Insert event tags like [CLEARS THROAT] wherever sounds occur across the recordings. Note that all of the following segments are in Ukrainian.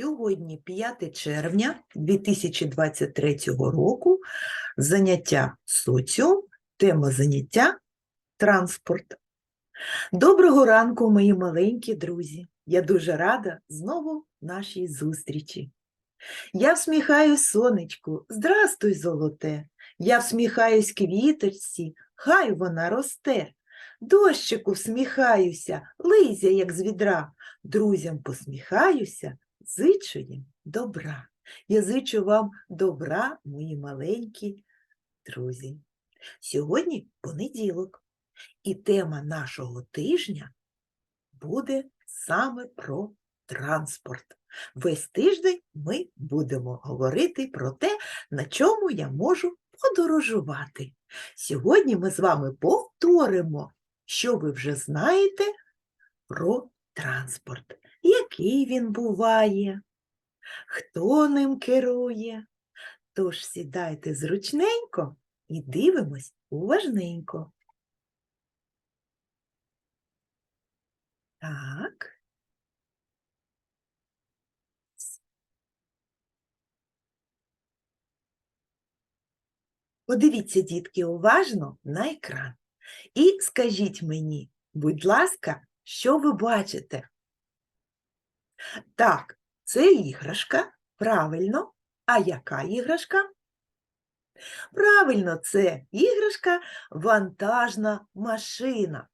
Сьогодні 5 червня 2023 року. Заняття соціум, тема заняття транспорт. Доброго ранку, мої маленькі друзі. Я дуже рада знову нашій зустрічі. Я всміхаюсь сонечку, здрастуй, золоте. Я всміхаюсь квіточці, хай вона росте. Дощику всміхаюся, лизя, як з відра. Друзям посміхаюся, зичу їм добра. Я зичу вам добра, мої маленькі друзі. Сьогодні понеділок, і тема нашого тижня буде саме про транспорт. Весь тиждень ми будемо говорити про те, на чому я можу подорожувати. Сьогодні ми з вами повторимо, що ви вже знаєте про транспорт, який він буває, хто ним керує. Тож сідайте зручненько і дивимось уважненько. Так. Подивіться, дітки, уважно на екран. І скажіть мені, будь ласка, що ви бачите? Так, це іграшка, правильно. А яка іграшка? Правильно, це іграшка вантажна машина.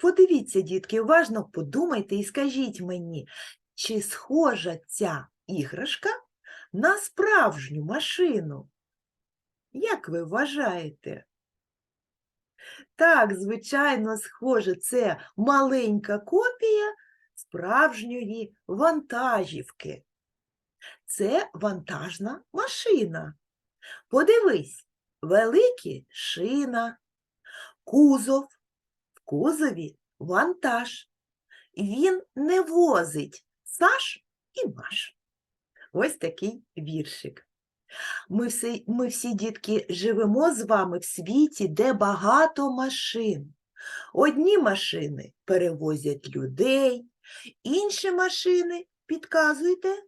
Подивіться, дітки, уважно подумайте і скажіть мені, чи схожа ця іграшка на справжню машину? Як ви вважаєте? Так, звичайно, схоже, це маленька копія справжньої вантажівки. Це вантажна машина. Подивись, великі шина, кузов, в кузові вантаж. Він не возить Саш і Маш. Ось такий віршик. Ми всі, ми всі дітки живемо з вами в світі, де багато машин. Одні машини перевозять людей, інші машини, підказуйте,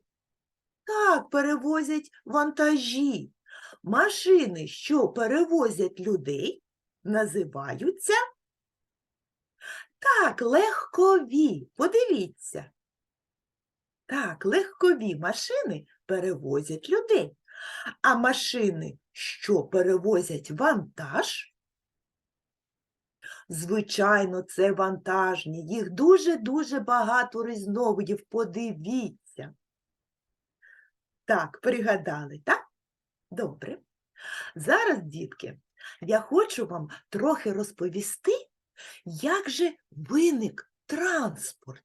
так, перевозять вантажі. Машини, що перевозять людей, називаються так, легкові. Подивіться. Так, легкові машини перевозять людей. А машини, що перевозять вантаж, звичайно, це вантажні. Їх дуже-дуже багато різновидів. Подивіться. Так, пригадали, так? Добре. Зараз, дітки, я хочу вам трохи розповісти, як же виник транспорт.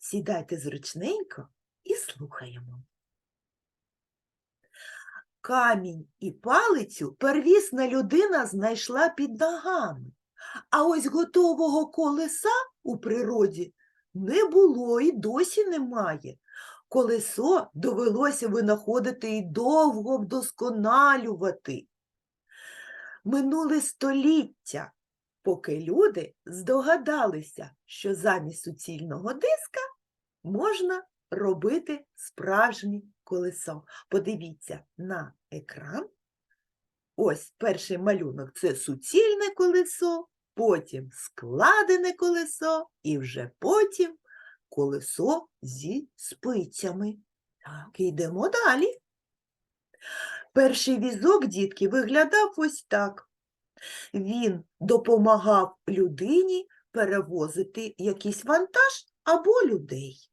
Сідайте зручненько і слухаємо. Камінь і палицю первісна людина знайшла під ногами, а ось готового колеса у природі не було і досі немає. Колесо довелося винаходити і довго вдосконалювати. Минули століття, поки люди здогадалися, що замість суцільного диска можна робити справжнє колесо. Подивіться на екран. Ось перший малюнок це суцільне колесо, потім складене колесо і вже потім колесо зі спицями. Так, йдемо далі. Перший візок, дітки, виглядав ось так. Він допомагав людині перевозити якийсь вантаж або людей.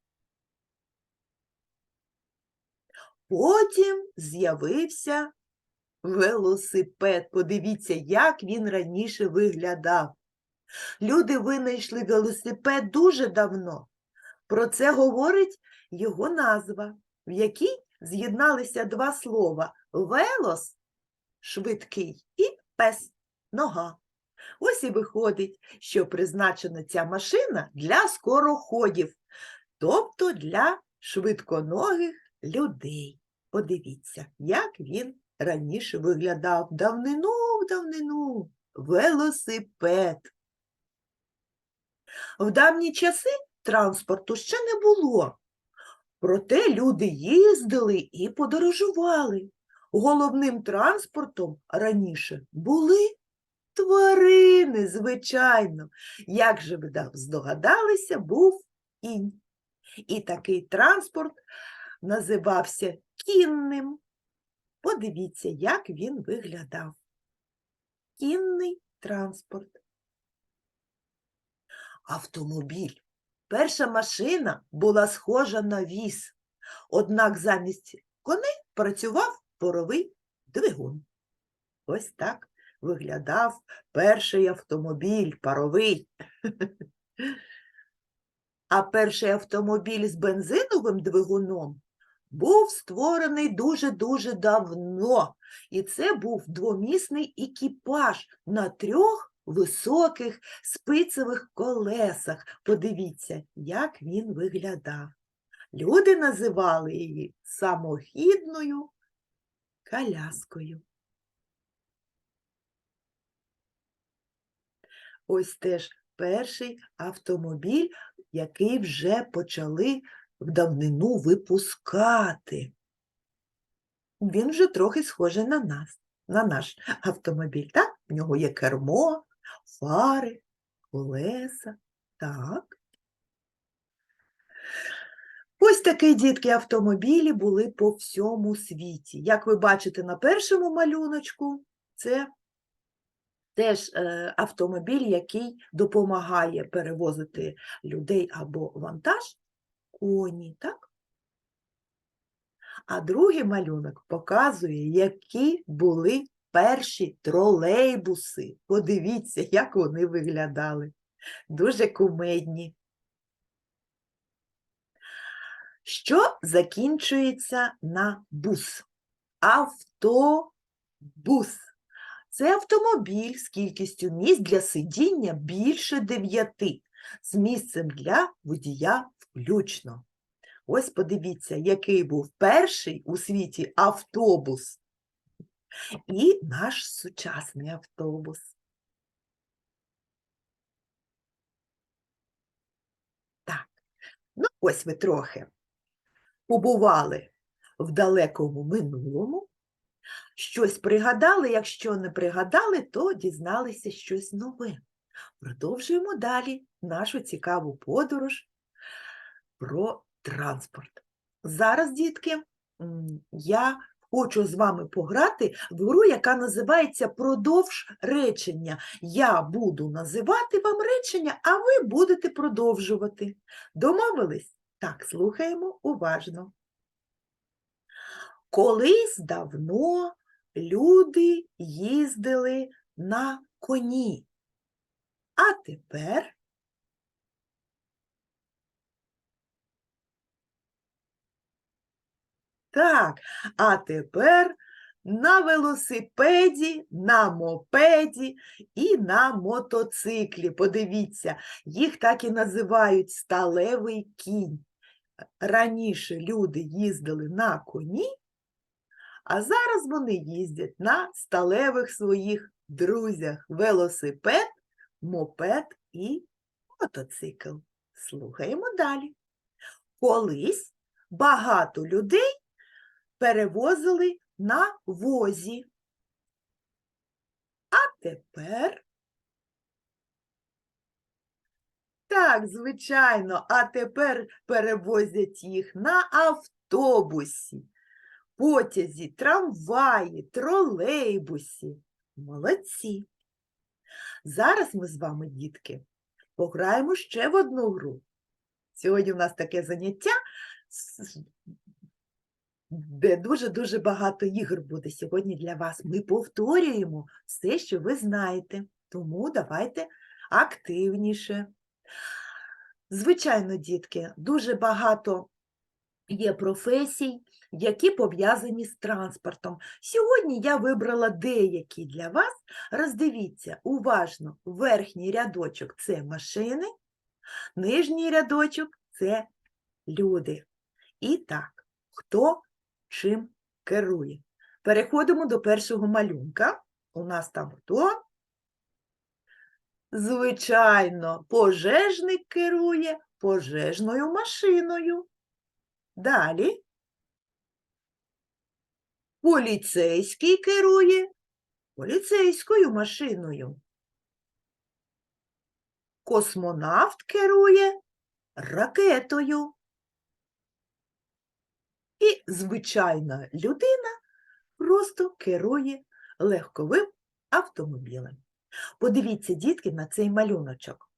Потім з'явився велосипед. Подивіться, як він раніше виглядав. Люди винайшли велосипед дуже давно. Про це говорить його назва, в якій з'єдналися два слова велос швидкий і пес нога. Ось і виходить, що призначена ця машина для скороходів, тобто для швидконогих людей. Подивіться, як він раніше виглядав давнину-давнину велосипед. В давні часи транспорту ще не було. Проте люди їздили і подорожували. Головним транспортом раніше були тварини, звичайно. Як же ви да- здогадалися, був кінь. І такий транспорт називався кінним. Подивіться, як він виглядав. Кінний транспорт. Автомобіль. Перша машина була схожа на віз, однак замість коней працював поровий двигун. Ось так виглядав перший автомобіль паровий. А перший автомобіль з бензиновим двигуном був створений дуже-дуже давно. І це був двомісний екіпаж на трьох високих спицевих колесах. Подивіться, як він виглядав. Люди називали її самохідною коляскою. Ось теж перший автомобіль, який вже почали в давнину випускати. Він вже трохи схожий на нас, на наш автомобіль. Так? В нього є кермо, фари, колеса. Так. Ось такі дітки автомобілі були по всьому світі. Як ви бачите на першому малюночку, це теж е, автомобіль, який допомагає перевозити людей або вантаж, коні, так? А другий малюнок показує, які були перші тролейбуси. Подивіться, як вони виглядали. Дуже кумедні. Що закінчується на бус? Автобус. Це автомобіль з кількістю місць для сидіння більше дев'яти, з місцем для водія включно. Ось подивіться, який був перший у світі автобус і наш сучасний автобус. Так, ну ось ви трохи побували в далекому минулому, щось пригадали, якщо не пригадали, то дізналися щось нове. Продовжуємо далі нашу цікаву подорож про транспорт. Зараз, дітки, я хочу з вами пограти в гру, яка називається Продовж речення. Я буду називати вам речення, а ви будете продовжувати. Домовились? Так, слухаємо уважно. Колись давно люди їздили на коні. А тепер Так, а тепер на велосипеді, на мопеді і на мотоциклі. Подивіться, їх так і називають сталевий кінь. Раніше люди їздили на коні, а зараз вони їздять на сталевих своїх друзях велосипед, мопед і мотоцикл. Слухаємо далі. Колись багато людей перевозили на возі. А тепер. Так, звичайно, а тепер перевозять їх на автобусі, потязі, трамваї, тролейбусі. Молодці. Зараз ми з вами, дітки, пограємо ще в одну гру. Сьогодні у нас таке заняття, дуже-дуже багато ігор буде сьогодні для вас. Ми повторюємо все, що ви знаєте, тому давайте активніше. Звичайно, дітки, дуже багато є професій, які пов'язані з транспортом. Сьогодні я вибрала деякі для вас. Роздивіться уважно, верхній рядочок це машини, нижній рядочок це люди. І так, хто чим керує? Переходимо до першого малюнка. У нас там хто? Звичайно, пожежник керує пожежною машиною. Далі. Поліцейський керує поліцейською машиною. Космонавт керує ракетою. І звичайна людина просто керує легковим автомобілем. Подивіться, дітки, на цей малюночок.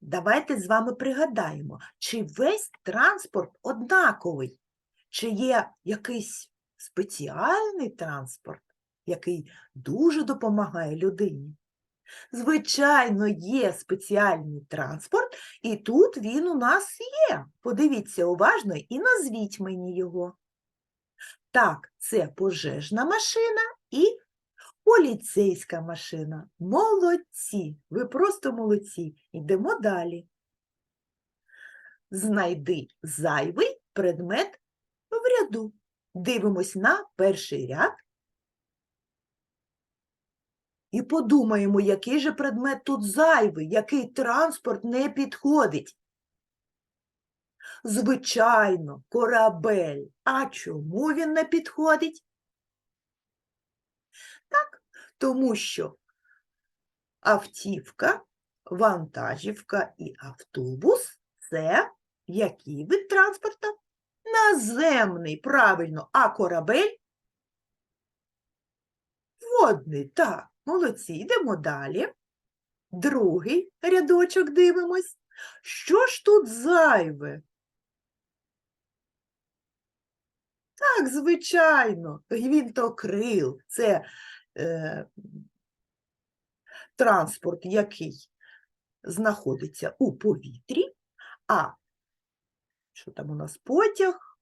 Давайте з вами пригадаємо, чи весь транспорт однаковий, чи є якийсь спеціальний транспорт, який дуже допомагає людині. Звичайно, є спеціальний транспорт, і тут він у нас є. Подивіться уважно і назвіть мені його. Так, це пожежна машина і поліцейська машина. Молодці! Ви просто молодці. Йдемо далі. Знайди зайвий предмет в ряду. Дивимось на перший ряд і подумаємо, який же предмет тут зайвий, який транспорт не підходить. Звичайно, корабель. А чому він не підходить? Так, тому що автівка, вантажівка і автобус це який вид транспорту? Наземний, правильно, а корабель водний, так, молодці, йдемо далі. Другий рядочок дивимось. Що ж тут зайве? Так, звичайно, гвинтокрил – це е, транспорт, який знаходиться у повітрі, а що там у нас потяг,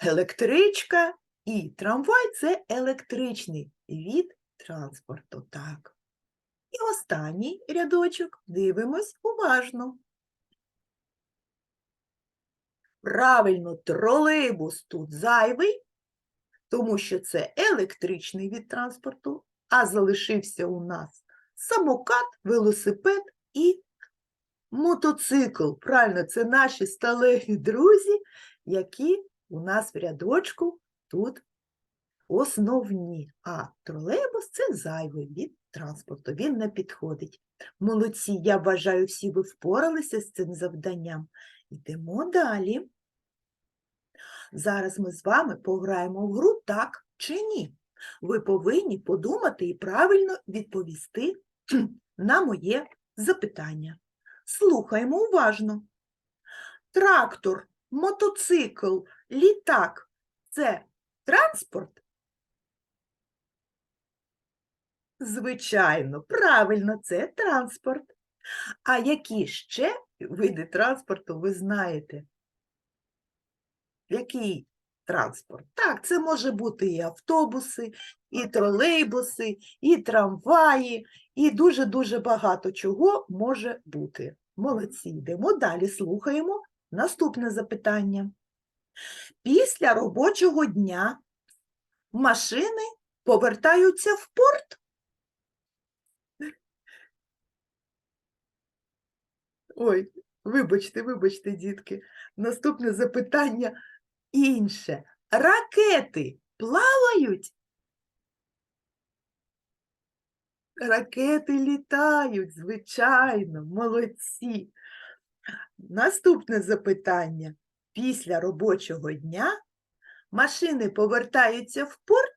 електричка і трамвай це електричний від транспорту. Так. І останній рядочок дивимось уважно. Правильно, тролейбус тут зайвий, тому що це електричний від транспорту, а залишився у нас самокат, велосипед і мотоцикл. Правильно, це наші сталеві друзі, які у нас в рядочку тут основні. А тролейбус це зайвий від транспорту, він не підходить. Молодці, я бажаю, всі ви впоралися з цим завданням. Йдемо далі. Зараз ми з вами пограємо в гру так чи ні. Ви повинні подумати і правильно відповісти [CLEARS THROAT] на моє запитання. Слухаємо уважно. Трактор, мотоцикл, літак це транспорт? Звичайно, правильно, це транспорт. А які ще види транспорту ви знаєте? Який транспорт? Так, це може бути і автобуси, і тролейбуси, і трамваї, і дуже-дуже багато чого може бути. Молодці, йдемо далі, слухаємо наступне запитання. Після робочого дня машини повертаються в порт? Ой, вибачте, вибачте, дітки. Наступне запитання інше. Ракети плавають? Ракети літають, звичайно, молодці. Наступне запитання. Після робочого дня машини повертаються в порт?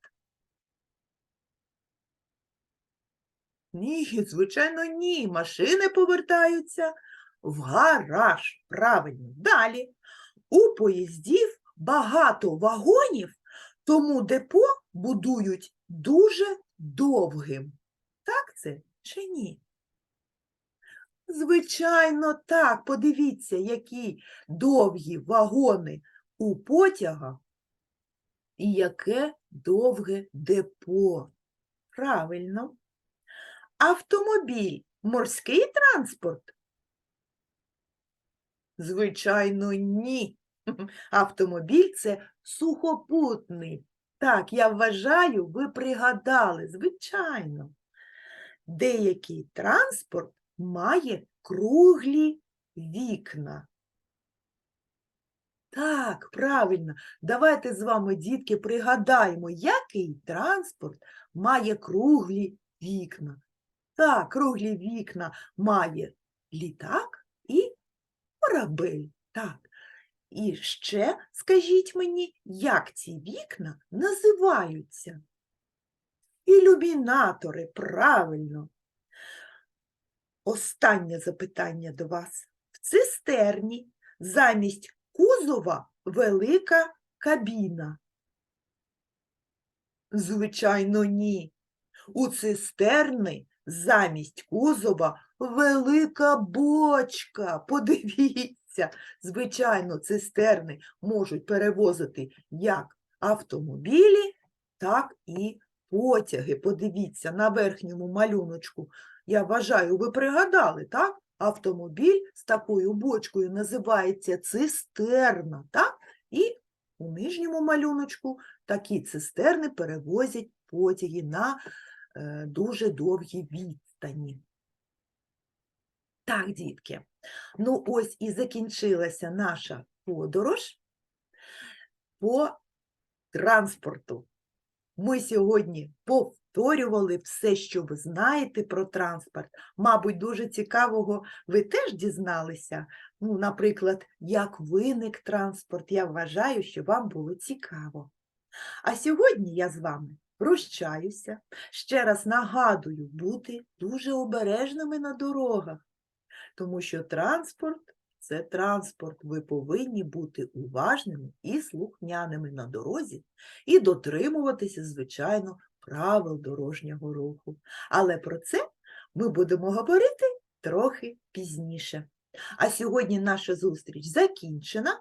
Ні, звичайно, ні. Машини повертаються в гараж. Правильно. Далі. У поїздів багато вагонів, тому депо будують дуже довгим. Так це чи ні? Звичайно, так. Подивіться, які довгі вагони у потягах і яке довге депо. Правильно. Автомобіль морський транспорт? Звичайно, ні. [LAUGHS] Автомобіль це сухопутний. Так, я вважаю, ви пригадали, звичайно. Деякий транспорт має круглі вікна. Так, правильно. Давайте з вами, дітки, пригадаємо, який транспорт має круглі вікна. Так, круглі вікна має літак і корабель. Так. І ще скажіть мені, як ці вікна називаються? Ілюмінатори, правильно. Останнє запитання до вас. В цистерні замість кузова велика кабіна. Звичайно, ні. У цистерни замість кузова велика бочка. Подивіться, звичайно, цистерни можуть перевозити як автомобілі, так і потяги. Подивіться на верхньому малюночку. Я вважаю, ви пригадали, так? Автомобіль з такою бочкою називається цистерна, так? І у нижньому малюночку такі цистерни перевозять потяги на е, дуже довгі відстані. Так, дітки, ну ось і закінчилася наша подорож по транспорту. Ми сьогодні повторювали все, що ви знаєте про транспорт. Мабуть, дуже цікавого ви теж дізналися. Ну, наприклад, як виник транспорт. Я вважаю, що вам було цікаво. А сьогодні я з вами прощаюся. Ще раз нагадую бути дуже обережними на дорогах, тому що транспорт це транспорт. Ви повинні бути уважними і слухняними на дорозі і дотримуватися, звичайно, правил дорожнього руху. Але про це ми будемо говорити трохи пізніше. А сьогодні наша зустріч закінчена.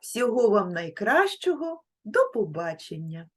Всього вам найкращого. До побачення!